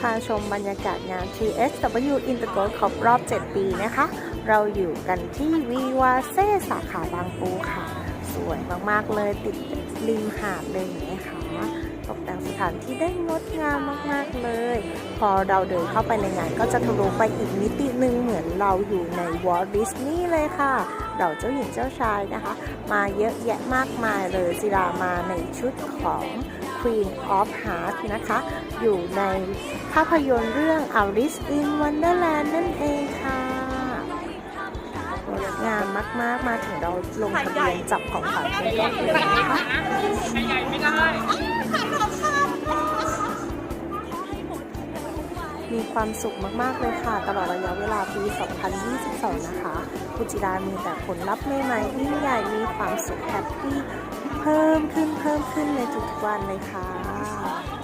พาชมบรรยากาศงาน TSW Intergo ครบรอบ 7 ปีนะคะ เราอยู่กันที่วีวาเซ่สาขาบางปูค่ะ สวยมากๆเลยติดริมหาดเลยนี้ยค่ะตกแต่งสถานที่ได้งดงามมากๆเลย พอเราเดินเข้าไปในงานก็จะทะลุไปอีกมิติหนึ่งเหมือนเราอยู่ในวอลดิสนีย์เลยค่ะเราเจ้าหญิงเจ้าชายนะคะ มาเยอะแยะมากมายเลยจิรามาในชุดของ Queen of Hearts นะคะ อยู่ในภาพยนตร์เรื่อง Alice in Wonderland นั่นเองค่ะงดงามมาก ๆ มาถึงเราลงทะเบียนจับของขวัญกันก่อนเลยนะคะใหญ่ไม่ได้มีความสุขมาก ๆ เลยค่ะ ตลอดระยะเวลาปี 2022 นะคะ คุจิรามีแต่ผลลัพธ์ใหม่ๆยิ่งใหญ่มีความสุขแฮปปี้ เพิ่มขึ้นเพิ่มขึ้นในทุกๆวันเลยค่ะ